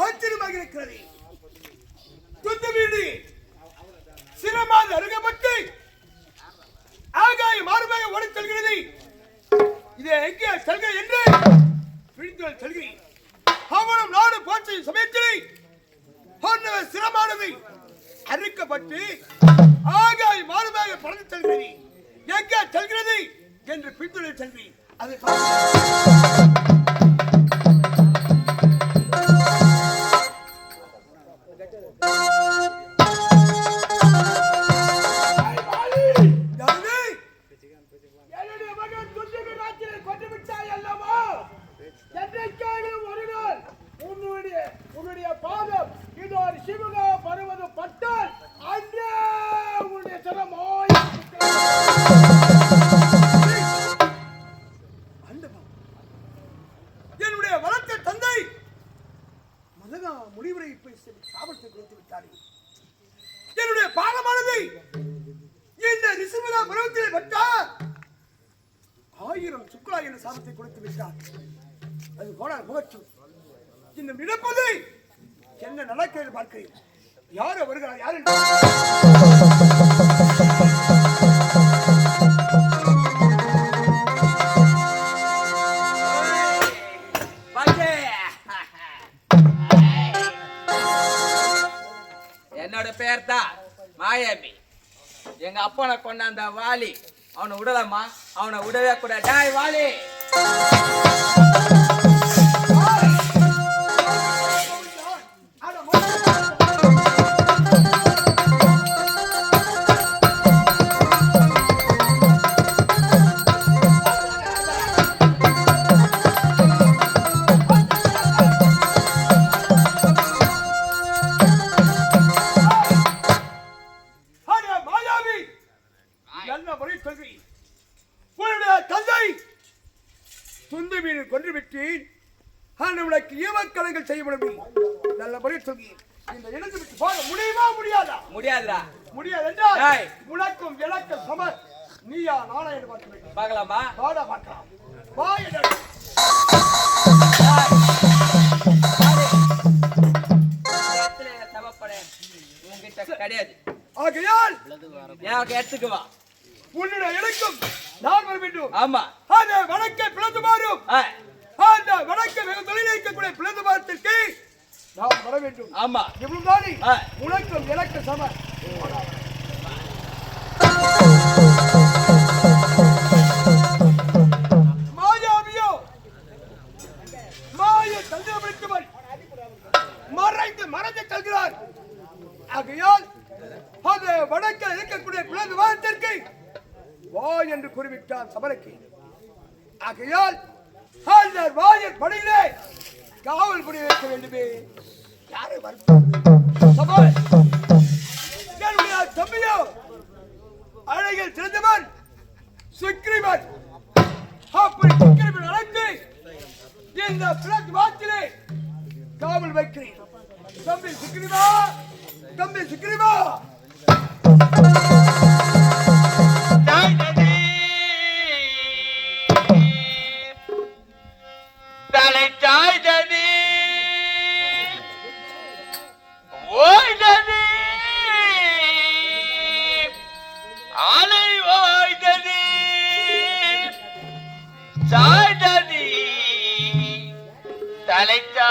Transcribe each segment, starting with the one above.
ஆச்சரியமாக இருக்கிறது சொந்த வீடு சிரமாத அருகப்பட்டு ஆகாய மாறுபாக ஓடி செல்கிறது. இதை எங்கே செல்க என்று பிடித்து செல்கிறேன் அவனும் நாடு போற்றி சமயத்திலே ஆண்டவர் சிரமானது அறுக்கப்பட்டு ஆகாய மாறுபாக பறந்து செல்கிறேன் எங்கே செல்கிறது என்று பின்தொடர் செல்கிறேன் அதை வைத்து விட்டார்கள் என்னுடைய பாகமானது இந்த ரிசுவிழா பருவத்திலே பெற்றார் ஆயிரம் சுக்லா என்ற சாபத்தை கொடுத்து விட்டார். அது போனால் முகச்சு இந்த இழப்பது என்ன நடக்கிறது பார்க்கிறேன் யார் வருகிறார் யார் என்று? மாயாபி எங்க அப்பனை கொண்டாந்த வாலி. அவனை விடலாமா? அவனை விடவே கூட டாய் வாலி. நல்ல முறை சொல்கிறேன். உன்னுடைய தந்தை துந்து மீன் கொன்று விட்டேன். உனக்கு செய்ய முடியும் நல்ல முறை சொல்கிறேன். இந்த இடத்தை விட்டு போக முடியுமா முடியாதா? முடியாதுடா. முடியாது என்றால். உனக்கும் எனக்கும் சம நீயா நானா என்று பார்க்க பார்க்கலாமா? வாடா பார்க்கலாம். வா உன்கிட்ட கிடையாது. ஆகையால் எனக்கு எடுத்துக்கு வா. உன்னுடைய எனக்கும் நான் வர வேண்டும். ஆமா. அந்த வழக்கை பிளந்து மாறும். அந்த வழக்கை வெகு தொழில் இருக்கக்கூடிய பிளந்து மாறத்திற்கு நாம் வர வேண்டும். ஆமா. இவ்வளவுதானே? ஆ. உனக்கும் எனக்கு சம வேண்டுமே. யாரை வரப்போகிறது சபை. என்னுடைய தம்பியோ அழகில் சிறந்தவன் சுக்ரீவன் அப்படி சுக்ரீவன் அழைத்து இந்த பிளட் வாக்கிலே காவல் வைக்கிறேன். தம்பி சுக்ரீவா தம்பி சுக்ரீவா சாய்தது தலைத்தா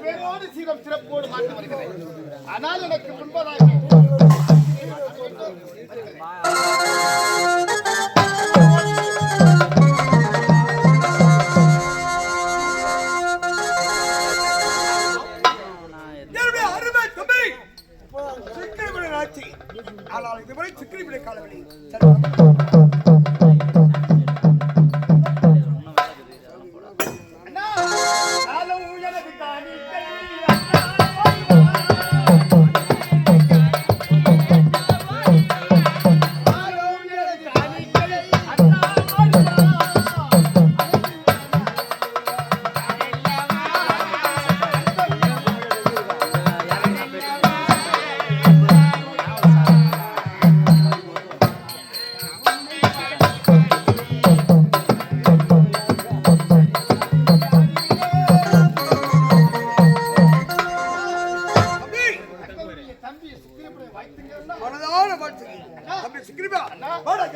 பேரோடு சீரம் சிறப்போடு மாற்றி வருகிறேன் ஆனால் எனக்கு முன்பதாக ஆனால் இதுவரை சிக்கிரிபுரை காலவில்லை சரி, மனதான வாழ்த்துக்கள். தம்பி சிக்கிரிபா வாடா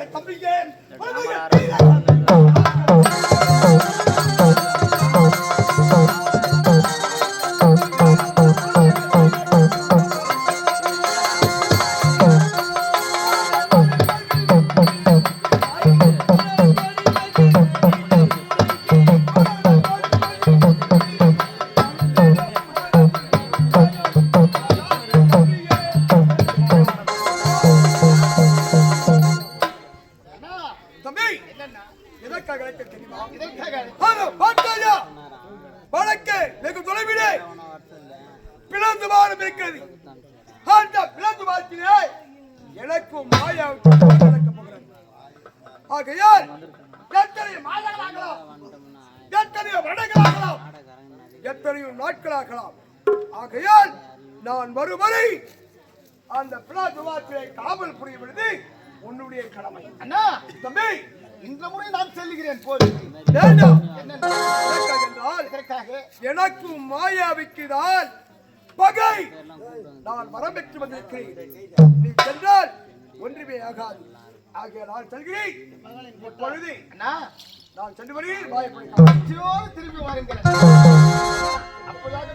நான் வருவரை அந்த பிளாத் விவாதத்திலே காவல் புரிய விடுது உன்னுடைய கடமை. அண்ணா தம்பி இந்த முறை நான் செல்லுகிறேன் போது. என்றால் எனக்கும் மாயாவிக்கு தான் பகை. நான் வரம் பெற்று வந்திருக்கிறேன். நீ சென்றால் ஒன்றுமே ஆகாது. ஆகிய நான் செல்கிறேன். இப்பொழுது அண்ணா. நான் சென்று வருகிறேன் திரும்பி வாருங்கள். அப்போதாக